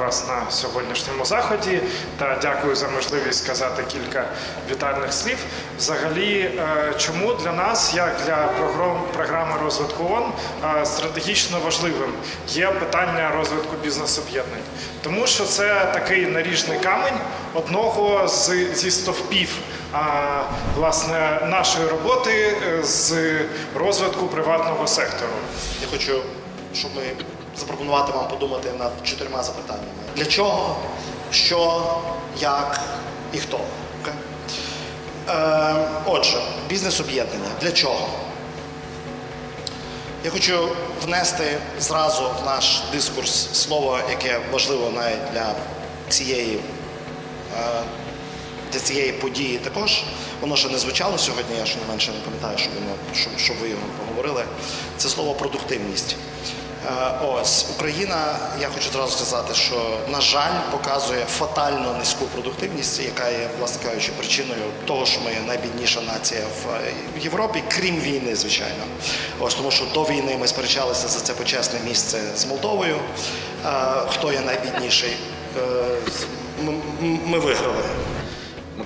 вас на сьогоднішньому заході та дякую за можливість сказати кілька вітальних слів. Взагалі, е, чому для нас, як для програми розвитку ООН, е, стратегічно важливим є питання розвитку бізнес-об'єднань, тому що це такий наріжний камень одного з, зі стовпів власне нашої роботи е, з розвитку приватного сектору. Я хочу, щоб ми запропонувати вам подумати над чотирма запитаннями: для чого, що, як і хто. Е, отже, бізнес-об'єднання. Для чого? Я хочу внести зразу в наш дискурс слово, яке важливо навіть для цієї е, для цієї події також. Воно ще не звучало сьогодні, я ще не менше не пам'ятаю, щоб, щоб, щоб ви його поговорили. Це слово продуктивність. Е, Ось Україна, я хочу зразу сказати, що на жаль показує фатально низьку продуктивність, яка є, власне кажучи, причиною того, що ми найбідніша нація в е, Європі, крім війни, звичайно. Ось тому, що до війни ми сперечалися за це почесне місце з Молдовою. Е, Хто є найбідніший? Ми виграли.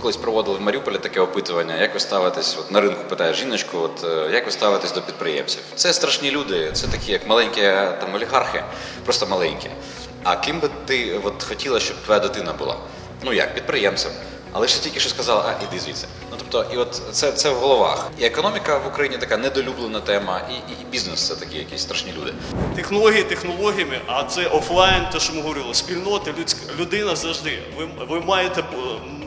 Колись проводили в Маріуполі таке опитування, як ви ставитесь, от на ринку питає жіночку, от е, як ви ставитесь до підприємців? Це страшні люди, це такі як маленькі е, там олігархи, просто маленькі. А ким би ти от хотіла, щоб твоя дитина була? Ну як, підприємцем. Але ще тільки що сказала, а іди звідси. Ну тобто, і от це, це в головах. І економіка в Україні така недолюблена тема, і, і, і бізнес це такі якісь страшні люди. Технології технологіями, а це офлайн, те, що ми говорили, спільнота, людська людина завжди. Ви, ви маєте е,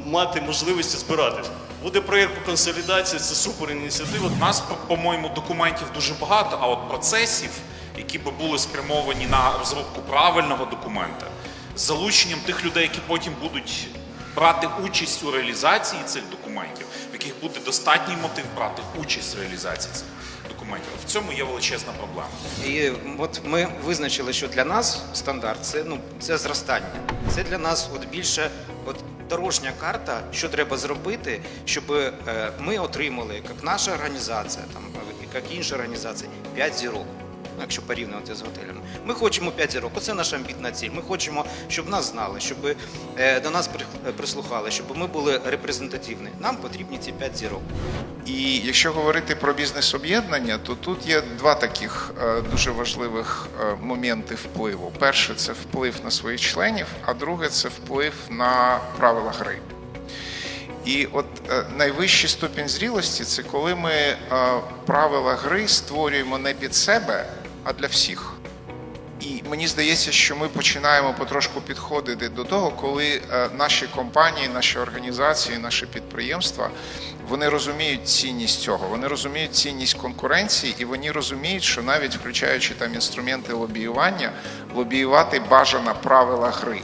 мати можливості збиратись. Буде проєкт по консолідації, це супер ініціатива. У нас, по- по-моєму, документів дуже багато, а от процесів, які би були спрямовані на розробку правильного документа, з залученням тих людей, які потім будуть брати участь у реалізації цих документів, в яких буде достатній мотив брати участь в реалізації цих документів. В цьому є величезна проблема. І от ми визначили, що для нас стандарт це ну це зростання. Це для нас от більше от дорожня карта, що треба зробити, щоб е, ми отримали, як наша організація, там як інші організації, 5 зірок. Ну, Якщо порівнювати з готелями, ми хочемо 5 зірок. Оце наша амбітна ціль. Ми хочемо, щоб нас знали, щоб е, до нас при- прислухали, щоб ми були репрезентативні. Нам потрібні ці 5 зірок. І якщо говорити про бізнес-об'єднання, то тут є два таких е, дуже важливих е, моменти впливу. Перше це вплив на своїх членів, а друге це вплив на правила гри. І от е, найвищий ступінь зрілості це коли ми е, правила гри створюємо не під себе, а для всіх. І мені здається, що ми починаємо потрошку підходити до того, коли е, наші компанії, наші організації, наші підприємства вони розуміють цінність цього, вони розуміють цінність конкуренції, і вони розуміють, що навіть включаючи там інструменти лобіювання, лобіювати бажано правила гри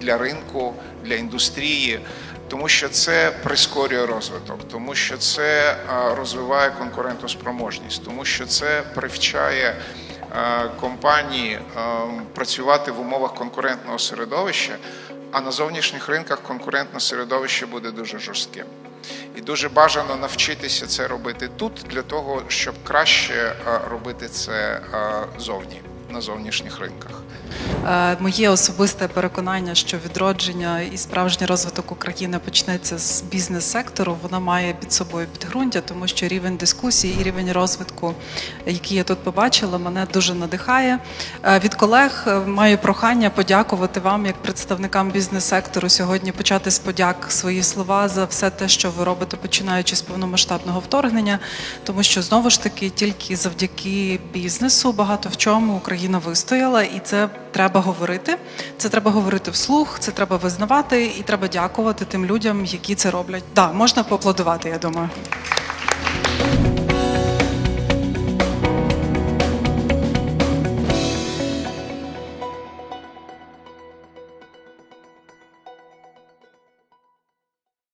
для ринку, для індустрії. Тому що це прискорює розвиток, тому що це е, розвиває конкурентоспроможність, тому що це привчає компанії е, працювати в умовах конкурентного середовища, а на зовнішніх ринках конкурентне середовище буде дуже жорстким. І дуже бажано навчитися це робити тут для того, щоб краще е, робити це е, зовні на зовнішніх ринках. Е, Моє особисте переконання, що відродження і справжній розвиток України почнеться з бізнес-сектору. Вона має під собою підґрунтя, тому що рівень дискусії і рівень розвитку, який я тут побачила, мене дуже надихає. Е, Від колег е, маю прохання подякувати вам, як представникам бізнес-сектору, сьогодні почати з подяк свої слова за все те, що ви робите, починаючи з повномасштабного вторгнення, тому що знову ж таки тільки завдяки бізнесу багато в чому Україна вистояла, і це треба говорити. Це треба говорити вслух, це треба визнавати, і треба дякувати тим людям, які це роблять. Да, можна поаплодувати, я думаю.